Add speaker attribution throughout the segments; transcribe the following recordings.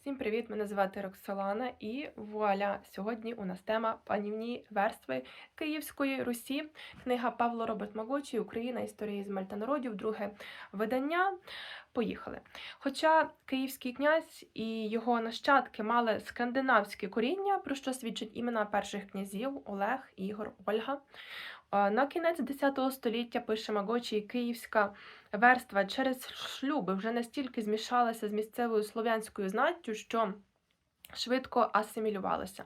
Speaker 1: Всім привіт! Мене звати Роксолана і вуаля! Сьогодні у нас тема панівні верстви Київської Русі. Книга Павло Роберт Магочі Україна. Історія з Мальтанародів, друге видання. Поїхали. Хоча київський князь і його нащадки мали скандинавське коріння, про що свідчать імена перших князів Олег, Ігор, Ольга. На кінець X століття пише Магочі Київська верства через шлюби вже настільки змішалася з місцевою слов'янською знаттю, що швидко асимілювалася.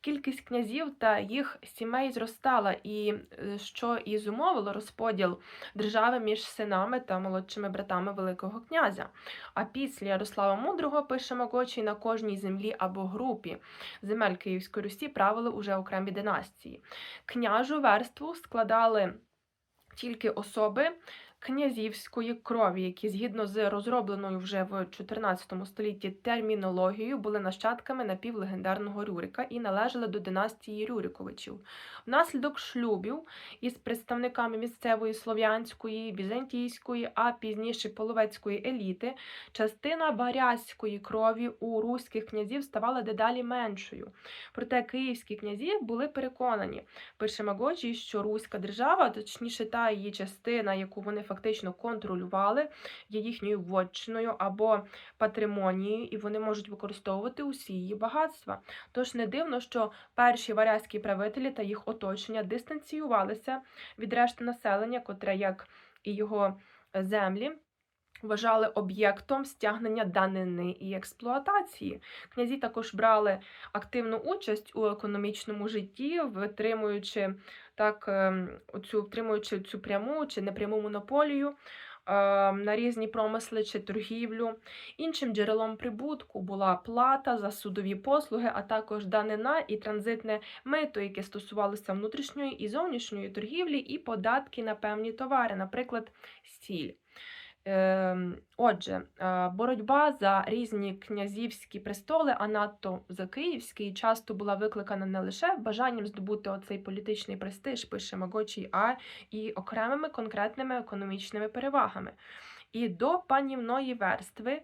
Speaker 1: Кількість князів та їх сімей зростала, і е, що і зумовило розподіл держави між синами та молодшими братами Великого князя. А після Ярослава Мудрого пише Магочий на кожній землі або групі земель Київської Русі правили уже окремі династії. Княжу верству складали тільки особи князівської крові, які згідно з розробленою вже в 14 столітті термінологією були нащадками напівлегендарного Рюрика і належали до династії Рюриковичів. Внаслідок шлюбів із представниками місцевої слов'янської, візантійської, а пізніше половецької еліти, частина варязької крові у руських князів ставала дедалі меншою. Проте київські князі були переконані, пише Магоджі, що Руська держава, точніше та її частина, яку вони фактично контролювали, є їхньою вотчиною або патримонією, і вони можуть використовувати усі її багатства. Тож не дивно, що перші варязькі правителі та їх оточення дистанціювалися від решти населення, котре, як і його землі, Вважали об'єктом стягнення данини і експлуатації. Князі також брали активну участь у економічному житті, витримуючи так, ем, оцю, втримуючи цю пряму чи непряму монополію ем, на різні промисли чи торгівлю. Іншим джерелом прибутку була плата за судові послуги, а також данина і транзитне мито, яке стосувалося внутрішньої і зовнішньої торгівлі, і податки на певні товари, наприклад, сіль. Ем, отже, е, боротьба за різні князівські престоли, а надто за київський, часто була викликана не лише бажанням здобути оцей політичний престиж, пише Магочій, а і окремими конкретними економічними перевагами. І до панівної верстви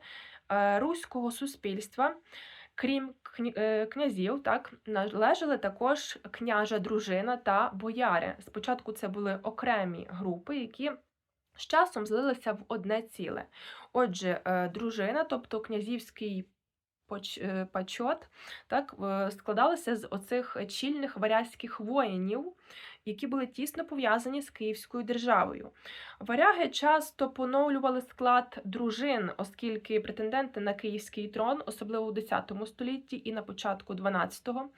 Speaker 1: е, руського суспільства. Крім е, князів, так належали також княжа дружина та бояри. Спочатку це були окремі групи, які з часом злилися в одне ціле. Отже, е, дружина, тобто князівський е, пачот, так, складалися з оцих чільних варязьких воїнів, які були тісно пов'язані з Київською державою. Варяги часто поновлювали склад дружин, оскільки претенденти на київський трон, особливо у X столітті і на початку XII, е,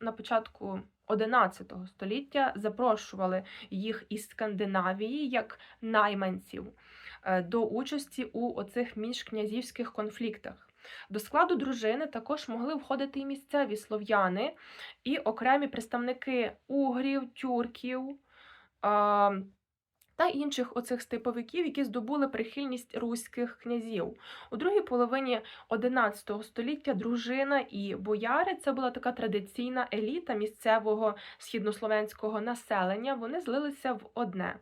Speaker 1: на початку XI століття запрошували їх із Скандинавії як найманців е, до участі у оцих міжкнязівських конфліктах. До складу дружини також могли входити і місцеві слов'яни, і окремі представники угрів, тюрків та інших оцих степовиків, які здобули прихильність руських князів. У другій половині XI століття дружина і бояри це була така традиційна еліта місцевого східнослов'янського населення. Вони злилися в одне.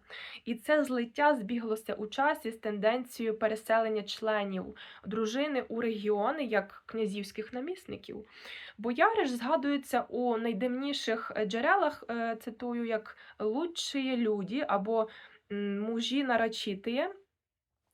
Speaker 1: І це злиття збіглося у часі з тенденцією переселення членів дружини у регіони як князівських намісників. Бояри ж згадуються у найдивніших джерелах, е, цитую, як лучші люди або мужі нарочитиє.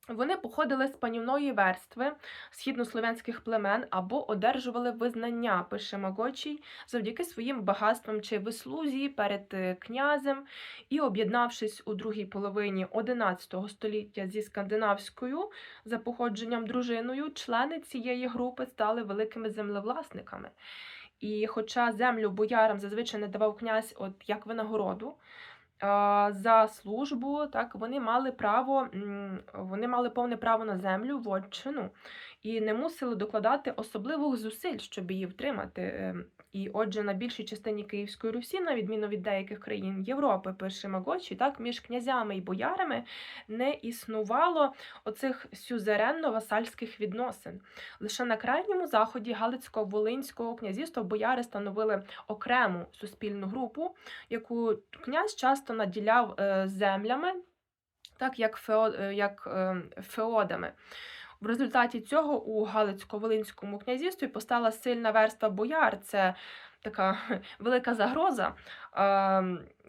Speaker 1: Вони походили з панівної верстви східнослов'янських племен або одержували визнання, пише Магочій, завдяки своїм багатствам чи вислузі перед е, князем і, об'єднавшись у другій половині XI століття зі скандинавською за походженням дружиною, члени цієї групи стали великими землевласниками. І, хоча землю боярам зазвичай не давав князь от як винагороду, за службу, так вони мали право, вони мали повне право на землю, вотчину і не мусили докладати особливих зусиль, щоб її втримати. Ем, і, отже, на більшій частині Київської Русі, на відміну від деяких країн Європи, пише Магочі, так між князями і боярами не існувало оцих сюзеренно-васальських відносин. Лише на крайньому заході Галицько-Волинського князівства бояри становили окрему суспільну групу, яку князь часто наділяв е, землями, так як, е, ем, феодами. В результаті цього у Галицько-Волинському князівстві постала сильна верства бояр. Це така велика загроза е,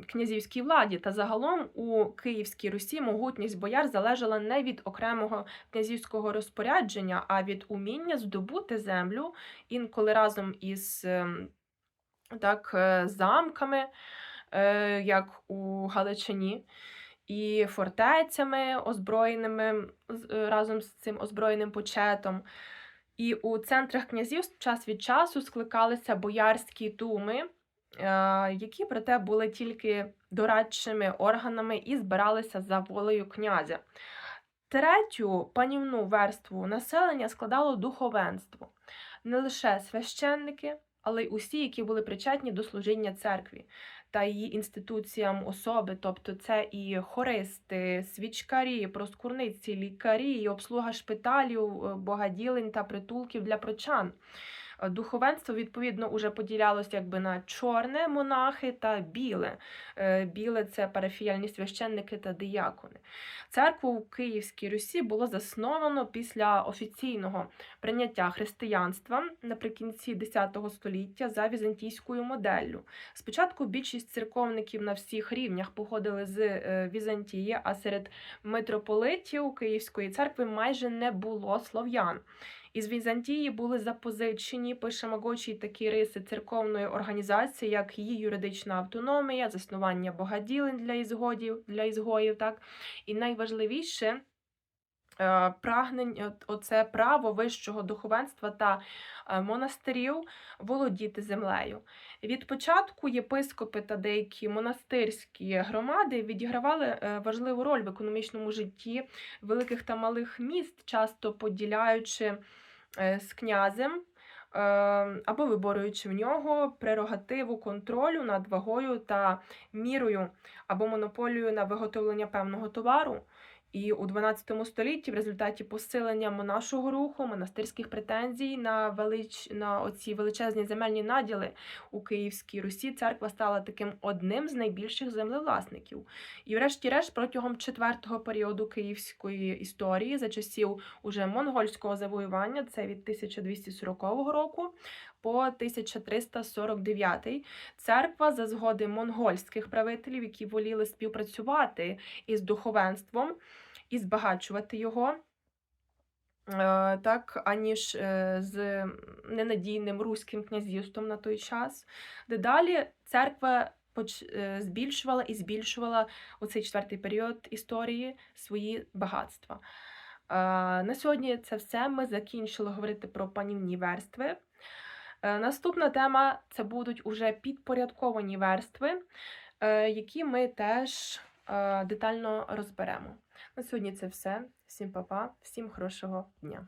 Speaker 1: князівській владі. Та загалом у Київській Русі могутність бояр залежала не від окремого князівського розпорядження, а від уміння здобути землю інколи разом із ем, так, е, замками, е, як у Галичині, і фортецями озброєними е, разом з цим озброєним почетом. І у центрах князівств час від часу скликалися боярські думи, е, які проте були тільки дорадчими органами і збиралися за волею князя. Третю панівну верству населення складало духовенство, не лише священники, але й усі, які були причетні до служіння церкві та її інституціям особи, тобто це і хористи, свічкарі, проскурниці, лікарі, і обслуга шпиталів, е, богаділень та притулків для прочан. Е, Духовенство, відповідно, уже поділялося якби на чорне монахи та біле. Е, Біле це парафіяльні священники та диякони. Церкву в Київській Русі було засновано після офіційного прийняття християнства наприкінці X століття за візантійською моделлю. Спочатку більшість церковників на всіх рівнях походили з е, Візантії, а серед митрополитів Київської церкви майже не було слов'ян. Із Візантії були запозичені, пише Магочі такі риси церковної організації, як її юридична автономія, заснування богаділень для ізгодів, для ізгоїв, так і найважливіше. Е, Прагнення, от- оце право вищого духовенства та е, монастирів володіти землею. Від початку єпископи та деякі монастирські громади відігравали е, важливу роль в економічному житті великих та малих міст, часто поділяючи е, з князем е, або виборюючи в нього прерогативу контролю над вагою та мірою або монополію на виготовлення певного товару. І у 12 столітті, в результаті посилення монашого руху, монастирських претензій на велич... на оці величезні земельні наділи у Київській Русі, церква стала таким одним з найбільших землевласників. І, врешті-решт, протягом четвертого періоду київської історії, за часів уже монгольського завоювання, це від 1240 року по 1349, церква за згоди монгольських правителів, які воліли співпрацювати із духовенством і збагачувати його. е, Так, аніж е, з ненадійним руським князівством на той час. Дедалі церква е, збільшувала і збільшувала у цей четвертий період історії свої багатства. На сьогодні це все. Ми закінчили говорити про панівні верстви. Наступна тема це будуть уже підпорядковані верстви, які ми теж детально розберемо. На сьогодні це все. Всім па-па, всім хорошого дня.